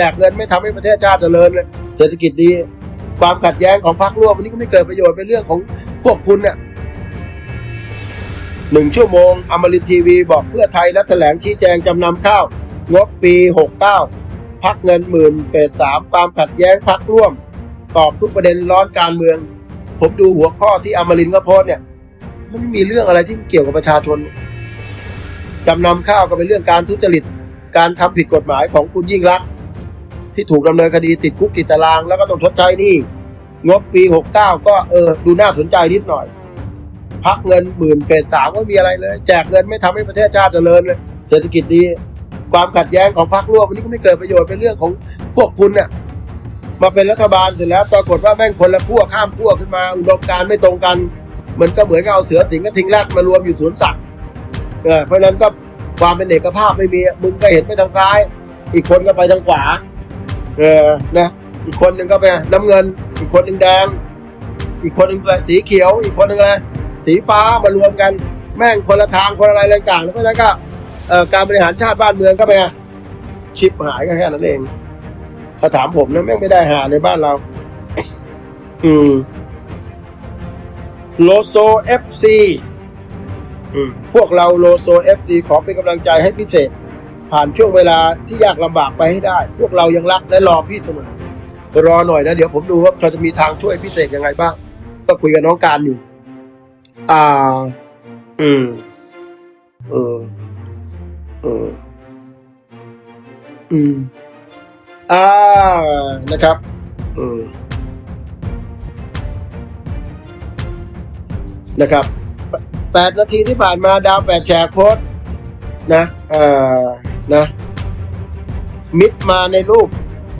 แจกเงินไม่ทำให้ประเทศชาติเจริญเลยเศรษฐกิจดีความขัดแย้งของพรรคร่วมวันนี้ก็ไม่เกิดประโยชน์เป็นเรื่องของพวกคุณเนี่ยหนึ่งชั่วโมงอมรินทีวีบอกเพื่อไทยนัดแถลงชี้แจงจำนำข้าว งบปี 69 พักเงินหมื่นเฟสสามความขัดแย้งพักร่วม ตอบทุกประเด็นร้อนการเมือง ผมดูหัวข้อที่อมรินทร์ก็โพสเนี่ยมันไม่มีเรื่องอะไรที่เกี่ยวกับประชาชนจำนำข้าวก็เป็นเรื่องการทุจริต การทำผิดกฎหมายของคุณยิ่งรักษ ที่ถูกดำเนินคดีติดคุกติดตาราง แล้วก็ต้องชดใช้นี้งบปี 69 ก็เออดูน่าสนใจนิดหน่อย พักเงินหมื่นเฟสสามก็มีอะไรเลย แจกเงินไม่ทำให้ประเทศชาติเจริญเลยเศรษฐกิจดีความขัดแย้งของพรรคร่วมวันนี้ก็ไม่เกิดประโยชน์เป็นเรื่องของพวกคุณเนี่ยมาเป็นรัฐบาลเสร็จแล้วปรากฏว่าแม่งคนละขั้วข้ามขั้วขึ้นมาอุดมการไม่ตรงกัน มันก็เหมือนกับเอาเสือสิงห์กับทิงแรดมารวมอยู่สวนสัตว์เออเพราะนั้นก็ความเป็นเอกภาพไม่มีมึงก็เห็นไปทางซ้าย อีกคนก็ไปทางขวา เออนะอีกคนหนึ่งก็ไปน้ำเงิน อีกคนหนึ่งแดง อีกคนหนึ่งสีเขียว อีกคนหนึ่งอะไรสีฟ้ามารวมกัน แม่งคนละทางคนอะไรต่างๆแล้วเพราะนั้นก็เอ่อการบริหารชาติบ้านเมืองก็ไปนไงชิปหายกันแค่นั้นเอง ถ้าถามผมนะแม่งไม่ได้หาในบ้านเรา อืมโลโซเอฟซีพวกเราโลโซเอฟซีขอเป็นกำลังใจให้พิเศษ ผ่านช่วงเวลาที่ยากลำบากไปให้ได้ พวกเรายังรักและรอพี่เสมอรอหน่อยนะเดี๋ยวผมดูว่าเราจะมีทางช่วยพิเศษยังไงบ้าง ก็คุยกับน้องการอยู่ อ่า อืม เออ เออ อืม อ่า นะครับ อืม นะครับแปดนาทีที่ผ่านมาดาวแปดแชร์โพสนะ เอ่อ นะ มิดมาในรูป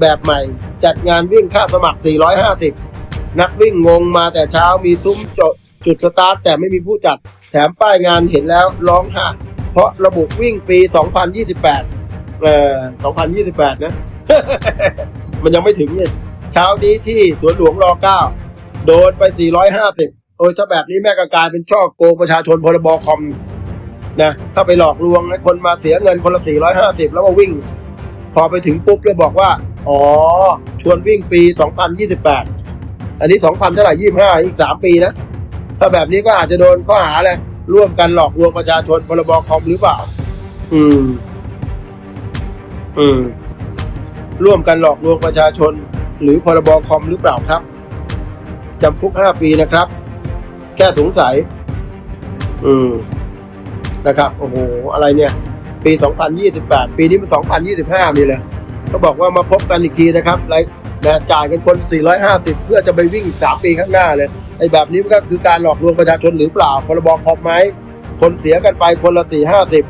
แบบใหม่ จัดงานวิ่งค่าสมัคร 450 นักวิ่งงงมาแต่เช้ามีซุ้มจดจุดสตาร์ทแต่ไม่มีผู้จัด แถมป้ายงานเห็นแล้วร้องฮ่าเพราะระบุวิ่งปี 2028 เอ่อ 2028 นะ มันยังไม่ถึงเนี่ยเช้านี้ที่สวนหลวงร9โดนไป 450 โอ้ยถ้าแบบนี้แม่ก็กลายเป็นช่อโกงประชาชนพรบคอม นะถ้าไปหลอกลวงให้คนมาเสียเงินคนละ 450 แล้วมาวิ่ง พอไปถึงปุ๊บเลยบอกว่า อ๋อ ชวนวิ่งปี 2028 อันนี้ 2,000 เท่าไหร่ 25 อีก 3 ปีนะ ถ้าแบบนี้ก็อาจจะโดนข้อหาอะไรร่วมกันหลอกลวงประชาชนพรบคอมหรือเปล่า อืม อืม ร่วมกันหลอกลวงประชาชน หรือพรบคอมหรือเปล่าครับจำคุก 5 ปีนะครับแค่สงสัย อืม นะครับโอ้โหอะไรเนี่ย ปี 2028 ปีนี้มัน 2025 นี่เลยเขาบอกว่ามาพบกันอีกทีนะครับไรนะจ่ายกันคน 450 เพื่อจะไปวิ่ง3ปีข้างหน้าเลยไอ้แบบนี้มันก็คือการหลอกลวงประชาชนหรือเปล่าพรบคอมไหมคนเสียกันไปคนละ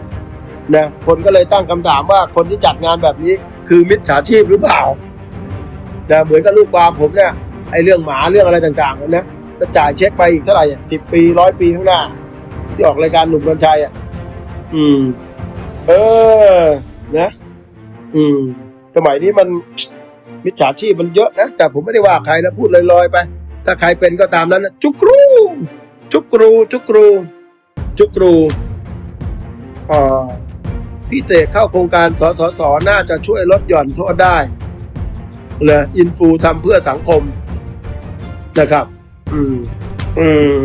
450นะคนก็เลยตั้งคำถามว่าคนที่จัดงานแบบนี้คือมิจฉาชีพหรือเปล่านะเหมือนกับลูกความผมเนี่ยไอ้เรื่องหมาเรื่องอะไรต่างๆนะจะจ่ายเช็คไปอีกเท่าไหร่สิบปีร้อยปีข้างหน้า ที่ออกรายการหนุ่มกัญชัยอะ อืม เออ นะ อืม สมัยนี้มันมิจฉาชีพมันเยอะนะ แต่ผมไม่ได้ว่าใครนะ พูดลอยๆไป ถ้าใครเป็นก็ตามนั้นนะจุกรู จุกรู จุกรู จุกรูอ่าพิเศษเข้าโครงการสสส น่าจะช่วยลดหย่อนโทษได้เลยอินฟูทำเพื่อสังคมนะครับ อืม อืม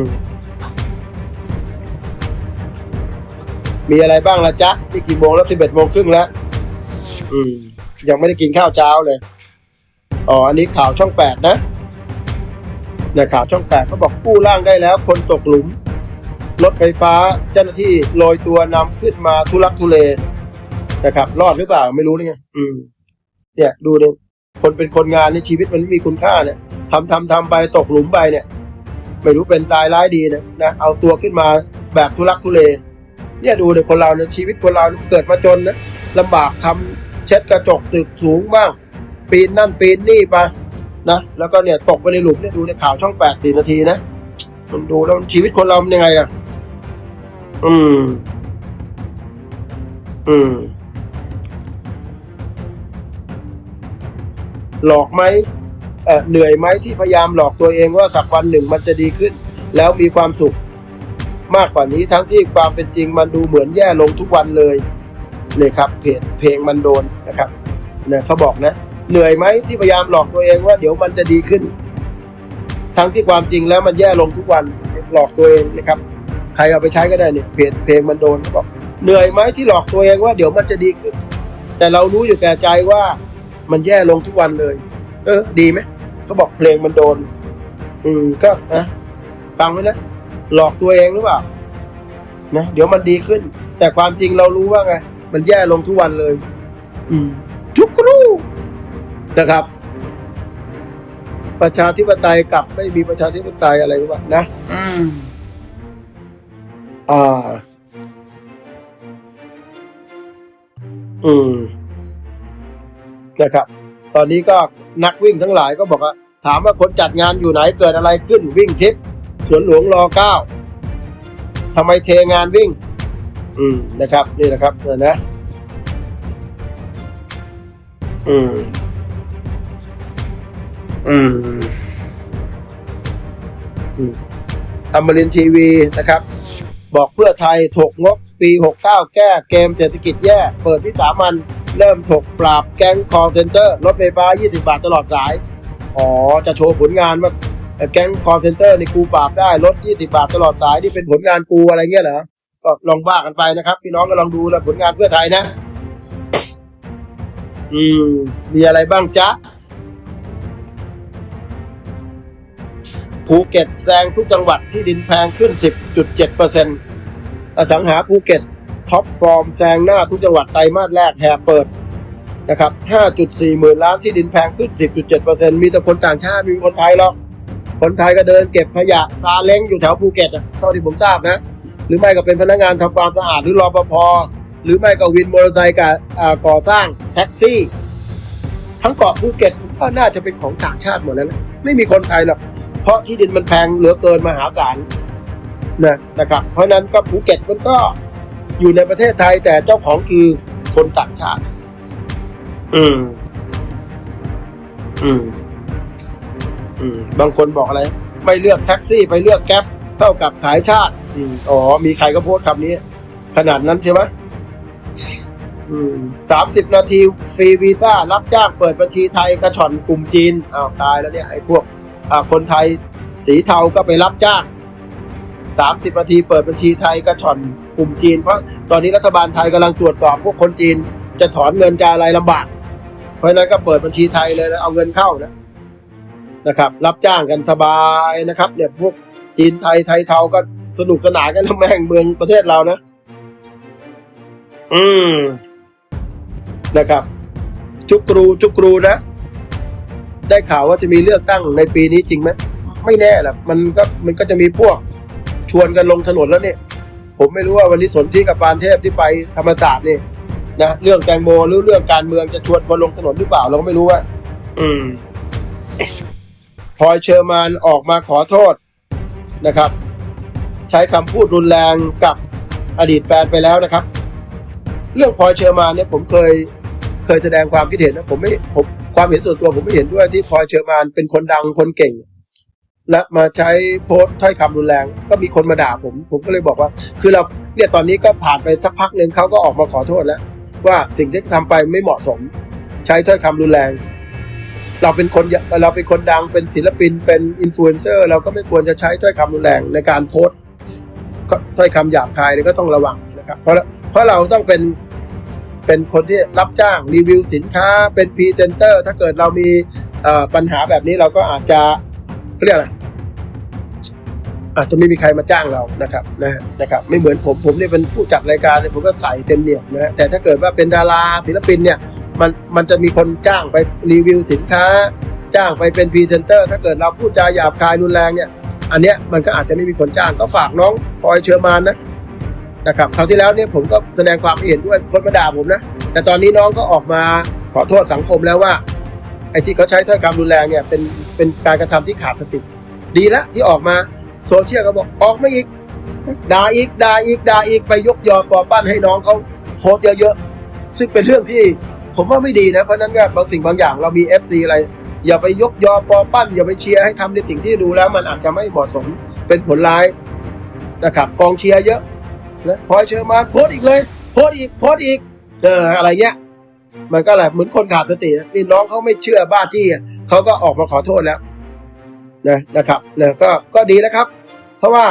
มีอะไรบ้างละจ๊ะนี่กี่โมงแล้วสิบเอ็ดโมงครึ่งแล้วอืมยังไม่ได้กินข้าวเช้าเลย อ๋อ อันนี้ข่าวช่องแปดนะนะข่าวช่องแปดเขาบอกกู้ร่างได้แล้ว คนตกหลุม รถไฟฟ้าเจ้าหน้าที่โรยตัวนำขึ้นมาทุลักทุเลนะครับ รอดหรือเปล่าไม่รู้นี่ไงอืม เนี่ย ดูเนี่ยคนเป็นคนงานในชีวิตมันไม่มีคุณค่าเนี่ยทำทำทำไปตกหลุมไปเนี่ย ไม่รู้เป็นตายร้ายดีนะนะเอาตัวขึ้นมาแบบทุลักทุเล เนี่ยดูเนี่ยคนเราเนี่ยชีวิตคนเราเกิดมาจนนะลำบากทำเช็ดกระจกตึกสูงบ้าง ปีนนั่นปีนนี่ไปนะแล้วก็เนี่ยตกไปในหลุมเนี่ยดูในข่าวช่องแปดสี่นาทีนะมันดูแล้วชีวิตคนเรามันยังไงอะอืม อืม หลอกไหมเออเหนื่อยไหมที่พยายามหลอกตัวเองว่าสักวันหนึ่งมันจะดีขึ้น แล้วมีความสุข มากกว่านี้ทั้งที่ความเป็นจริงมันดูเหมือนแย่ลงทุกวันเลยเนี่ยครับเพจเพลงมันโดนนะครับเนี่ยเขาบอกนะ เหนื่อยไหมที่พยายามหลอกตัวเองว่าเดี๋ยวมันจะดีขึ้น ทั้งที่ความจริงแล้วมันแย่ลงทุกวันหลอกตัวเองนะครับ ใครเอาไปใช้ก็ได้เนี่ยเพจเพลงมันโดนเขาบอกเหนื่อยไหมที่หลอกตัวเองว่าเดี๋ยวมันจะดีขึ้น แต่เรารู้อยู่แก่ใจว่ามันแย่ลงทุกวันเลย เออ ดีไหมเขาบอกเพลงมันโดน อืมก็นะฟังไว้นะ หลอกตัวเองหรือเปล่านะเดี๋ยวมันดีขึ้น แต่ความจริงเรารู้ว่าไง มันแย่ลงทุกวันเลย อืมจุกรูนะครับ ประชาธิปไตยกับไม่มีประชาธิปไตยอะไรหรือเปล่านะอืมอ่า อืมนะครับ ตอนนี้ก็นักวิ่งทั้งหลายก็บอกว่า ถามว่าคนจัดงานอยู่ไหนเกิดอะไรขึ้นวิ่งทิพย์ สวนหลวงรอเก้าทำไมเทงานวิ่ง อืมนะครับ นี่นะครับเนี่ยนะอืมอืม อืมอมรินทีวีนะครับ บอกเพื่อไทยถกงบปี 69 แก้เกมเศรษฐกิจแย่ เปิดวิสามันเริ่มถกปราบแก๊งคอร์เซนเตอร์ รถไฟฟ้า 20 บาทตลอดสาย อ๋อ จะโชว์ผลงานว่า แก๊งคอร์เซนเตอร์ในกูปราบได้รถ20 บาทตลอดสายนี่เป็นผลงานกูอะไรเงี้ยเหรอ ก็ลองว่ากันไปนะครับ พี่น้องก็ลองดูแลผลงานเพื่อไทยนะ อืม มีอะไรบ้างจ๊ะภูเก็ตแซงทุกจังหวัดที่ดินแพงขึ้น 10.7%อสังหาภูเก็ตท็อปฟอร์มแซงหน้าทุกจังหวัดไตรมาสแรกแห่เปิดนะครับ 5.4 หมื่นล้านที่ดินแพงขึ้น 10.7%มีแต่คนต่างชาติมมีคนไทยหรอก คนไทยก็เดินเก็บขยะซาเล้งอยู่แถวภูเก็ตอะเท่าที่ผมทราบนะ หรือไม่ก็เป็นพนักงานทำความสะอาดหรือรอปภหรือไม่ก็วินมอเตอร์ไซค์กับอ่าก่อสร้างแท็กซี่ ทั้งเกาะภูเก็ตก็น่าจะเป็นของต่างชาติหมดแล้วนะไม่มีคนไทยหรอกเพราะที่ดินมันแพงเหลือเกินมหาศาลนะนะครับ เพราะนั้นก็ภูเก็ตมันก็อยู่ในประเทศไทยแต่เจ้าของคือคนต่างชาติ อืม อืม บางคนบอกอะไร ไม่เลือกแท็กซี่ไปเลือกแก๊ปเท่ากับขายชาติอ๋อ มีใครก็โพสต์คำนี้ ขนาดนั้นใช่ไหมสามสิบนาทีฟรีวีซ่ารับจ้างเปิดบัญชีไทยกระชอนกลุ่มจีนอ้าวตายแล้วเนี่ยไอ้พวกอ่าคนไทยสีเทาก็ไปรับจ้างสามสิบนาทีเปิดบัญชีไทยกระชอนกลุ่มจีน เพราะตอนนี้รัฐบาลไทยกำลังตรวจสอบพวกคนจีนจะถอนเงินจะอะไรลำบาก เพราะฉะนั้นก็เปิดบัญชีไทยเลยแล้วเอาเงินเข้านะ นะครับ รับจ้างกันสบายนะครับเนี่ยพวกจีนไทยไทยเทาก็สนุกสนานกันทั้งแม่งเมืองประเทศเรานะ อืมนะครับ จุกรูจุกรูนะ ได้ข่าวว่าจะมีเลือกตั้งในปีนี้จริงไหมไม่แน่แหละมันก็มันก็จะมีพวกชวนกันลงถนนแล้วเนี่ยผมไม่รู้ว่าวันนี้สนที่กับปานเทพที่ไปธรรมศาสตร์นี่นะเรื่องแตงโมหรือเรื่องการเมืองจะชวนคนลงถนนหรือเปล่าเราก็ไม่รู้ว่าอืมพล อยเชอร์มานออกมาขอโทษนะครับ ใช้คำพูดรุนแรงกับอดีตแฟนไปแล้วนะครับ เรื่องพอยเชอร์มานเนี่ยผมเคยเคยแสดงความคิดเห็นนะผมไม่ผมความเห็นส่วนตัวผมไม่เห็นด้วยที่พอยเชอร์มานเป็นคนดังคนเก่ง และมาใช้โพสต์ถ้อยคำรุนแรง ก็มีคนมาด่าผม ผมก็เลยบอกว่า คือเราเนี่ยตอนนี้ก็ผ่านไปสักพักหนึ่งเขาก็ออกมาขอโทษแล้ว ว่าสิ่งที่ทำไปไม่เหมาะสม ใช้ถ้อยคำรุนแรง เราเป็นคนเราเป็นคนดังเป็นศิลปินเป็นอินฟลูเอนเซอร์เราก็ไม่ควรจะใช้ถ้อยคำรุนแรงในการโพสต์ถ้อยคำหยาบคายนี่ก็ต้องระวังนะครับ เพราะเพราะเราต้องเป็นเป็นคนที่รับจ้างรีวิวสินค้าเป็นพรีเซนเตอร์ถ้าเกิดเรามีปัญหาแบบนี้เราก็อาจจะเขาเรียกอะไร อาจจะไม่มีใครมาจ้างเรานะครับนะนะครับไม่เหมือนผมผมเนี่ยเป็นผู้จัดรายการเนี่ยผมก็ใส่เต็มเหนียวนะฮะแต่ถ้าเกิดว่าเป็นดาราศิลปินเนี่ยมันมันจะมีคนจ้างไปรีวิวสินค้า จ้างไปเป็นพรีเซนเตอร์ ถ้าเกิดเราพูดจาหยาบคายรุนแรงเนี่ย อันเนี้ยมันก็อาจจะไม่มีคนจ้างก็ฝากน้องพลอยเชอร์มานนะนะครับคราวที่แล้วเนี่ยผมก็แสดงความเห็นด้วยคนมาด่าผมนะ แต่ตอนนี้น้องก็ออกมาขอโทษสังคมแล้วว่าไอ้ที่เขาใช้ถ้อยคำรุนแรงเนี่ยเป็นเป็นการกระทำที่ขาดสติ ดีล้วที่ออกมา โซเชียลก็บอกออกมาอีกด่าอีกด่าอีกด่าอีกไปยกยอปอปั้นให้น้องเขาโพสเยอะๆซึ่งเป็นเรื่องที่ ผมว่าไม่ดีนะเพราะนั้นก็บางสิ่งบางอย่างเรามี FC อะไร อย่าไปยกยอปอปั้น อย่าไปเชียร์ให้ทำในสิ่งที่ดูแล้ว มันอาจจะไม่เหมาะสมเป็นผลร้ายนะครับกองเชียร์เยอะนะพอยเชอร์มาโพสอีกเลย โพสอีกโพสอีกเอออะไรเงี้ยมันก็แหละเหมือนคนขาดสตินี่น้องเขาไม่เชื่อบ้าจี้อะเขาก็ออกมาขอโทษแล้ว นะนะครับนะก็ก็ดีแล้วครับ เพราะว่า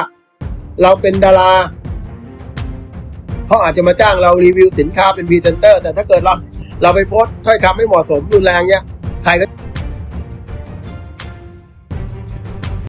เราเป็นดาราเขาอาจจะมาจ้างเรารีวิวสินค้าเป็นพรีเซนเตอร์ แต่ถ้าเกิดเราเราไปโพสถ้อยคำไม่เหมาะสมรุนแรงเนี้ยใครก็